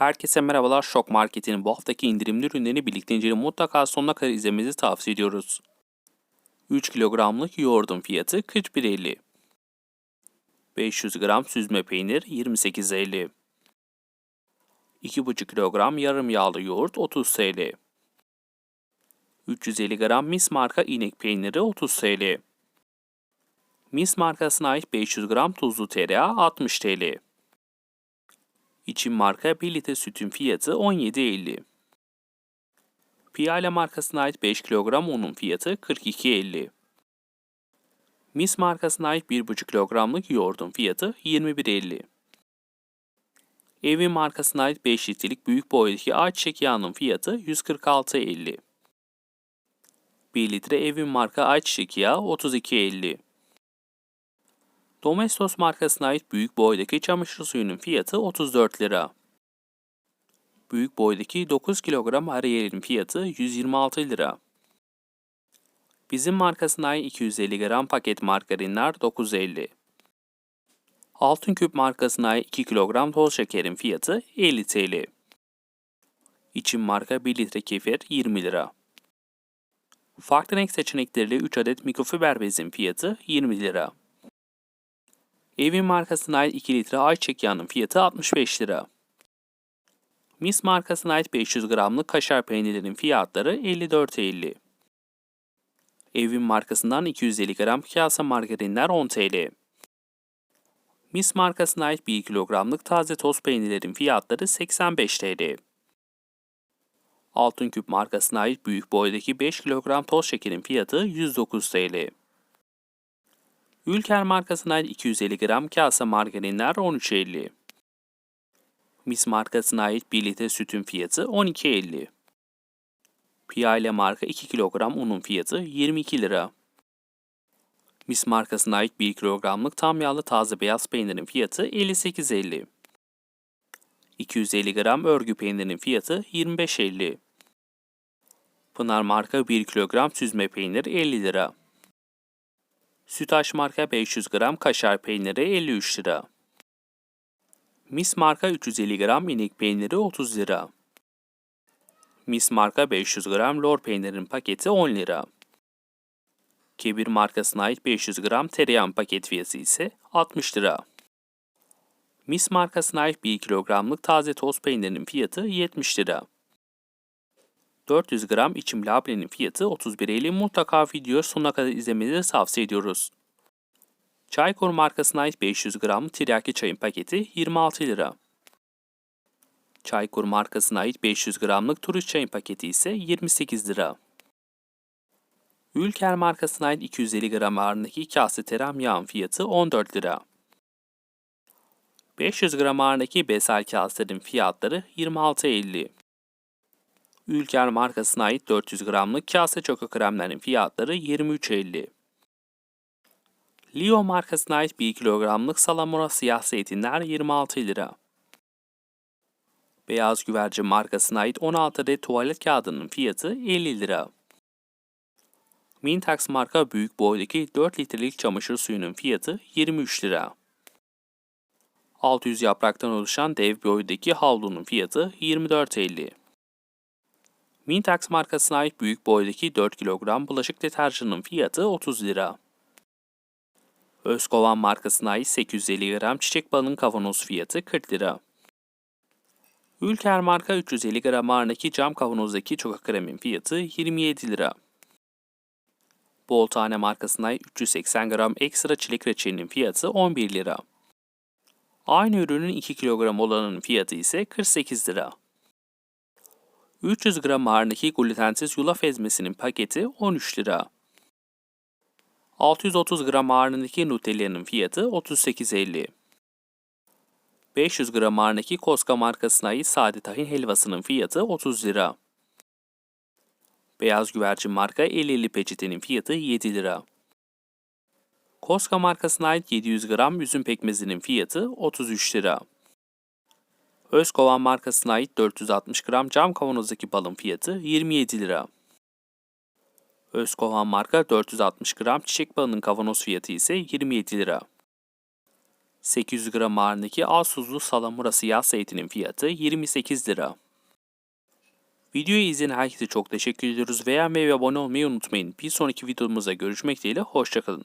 Herkese merhabalar. Şok Market'in bu haftaki indirimli ürünlerini birlikte inceleyip mutlaka sonuna kadar izlemenizi tavsiye ediyoruz. 3 kilogramlık yoğurdun fiyatı 41.50. 500 gram süzme peynir 28.50. 2,5 kilogram yarım yağlı yoğurt 30 TL. 350 gram Mis marka inek peyniri 30 TL. Mis markasına ait 500 gram tuzlu tereyağı 60 TL. İçin marka 1 litre sütün fiyatı 17.50. Piyale markasına ait 5 kilogram unun fiyatı 42.50. Mis markasına ait 1,5 kilogramlık yoğurdun fiyatı 21.50. Evin markasına ait 5 litrelik büyük boydaki ayçiçek yağının fiyatı 146.50. 1 litre evin marka ayçiçek yağı 32.50. Domestos markasına ait büyük boydaki çamaşır suyunun fiyatı 34 lira. Büyük boydaki 9 kilogram Ariel'in fiyatı 126 lira. Bizim markasına ait 250 gram paket margarinler 9.50. Altın küp markasına ait 2 kilogram toz şekerin fiyatı 50 TL. İçin marka 1 litre kefir 20 lira. Farklı renk seçenekleriyle 3 adet mikrofiber bezin fiyatı 20 lira. Evin markasına ait 2 litre ayçiçek yağının fiyatı 65 lira. Mis markasına ait 500 gramlık kaşar peynirlerin fiyatları 54.50. Evin markasından 250 gram kase margarinler 10 TL. Mis markasına ait 1 kilogramlık taze toz peynirlerin fiyatları 85 TL. Altın Küp markasına ait büyük boydaki 5 kilogram toz şekerin fiyatı 109 TL. Ülker markasına ait 250 gram kase margarinler 13.50. Mis markasına ait 1 litre sütün fiyatı 12.50. Piyale marka 2 kilogram unun fiyatı 22 lira. Mis markasına ait 1 kilogramlık tam yağlı taze beyaz peynirin fiyatı 58.50. 250 gram örgü peynirinin fiyatı 25.50. Pınar marka 1 kilogram süzme peynir 50 lira. Sütaş marka 500 gram kaşar peyniri 53 lira. Mis marka 350 gram inek peyniri 30 lira. Mis marka 500 gram lor peynirin paketi 10 lira. Kebir markasına ait 500 gram tereyağı paket fiyatı ise 60 lira. Mis markasına ait 1 kilogramlık taze toz peynirinin fiyatı 70 lira. 400 gram içim labnenin fiyatı 31.50 mutlaka video sonuna kadar izlemenizi tavsiye ediyoruz. Çaykur markasına ait 500 gram tiryaki çayın paketi 26 lira. Çaykur markasına ait 500 gramlık turist çayın paketi ise 28 lira. Ülker markasına ait 250 gram ağırlığındaki kase teram yağın fiyatı 14 lira. 500 gram ağırlığındaki besel kaselerin fiyatları 26.50. Ülker markasına ait 400 gramlık kase çoko kremlerin fiyatları 23.50. Leo markasına ait 1 kilogramlık salamura siyah zeytinler 26 lira. Beyaz güvercin markasına ait 16 adet tuvalet kağıdının fiyatı 50 lira. Mintax marka büyük boydaki 4 litrelik çamaşır suyunun fiyatı 23 lira. 600 yapraktan oluşan dev boydaki havlunun fiyatı 24.50. Mintax markasına ait büyük boydaki 4 kilogram bulaşık deterjanının fiyatı 30 lira. Özkovan markasına ait 850 gram çiçek balının kavanoz fiyatı 40 lira. Ülker marka 350 gram ağırlığındaki cam kavanozdaki çoka kremin fiyatı 27 lira. Bol tane markasına ait 380 gram ekstra çilek reçelinin fiyatı 11 lira. Aynı ürünün 2 kilogram olanının fiyatı ise 48 lira. 300 gram ağırlığındaki glutensiz yulaf ezmesinin paketi 13 lira. 630 gram ağırlığındaki Nutella'nın fiyatı 38.50. 500 gram ağırlığındaki Koska markasına ait sade tahin helvasının fiyatı 30 lira. Beyaz güvercin marka 50'li peçetenin fiyatı 7 lira. Koska markasına ait 700 gram üzüm pekmezinin fiyatı 33 lira. Özkovan markasına ait 460 gram cam kavanozdaki balın fiyatı 27 lira. Özkovan marka 460 gram çiçek balının kavanoz fiyatı ise 27 lira. 800 gram ağırlığındaki az tuzlu salamura siyah zeytinin fiyatı 28 lira. Videoyu izleyen herkese çok teşekkür ediyoruz. Beğenmeyi ve abone olmayı unutmayın. Bir sonraki videomuzda görüşmek dileğiyle. Hoşçakalın.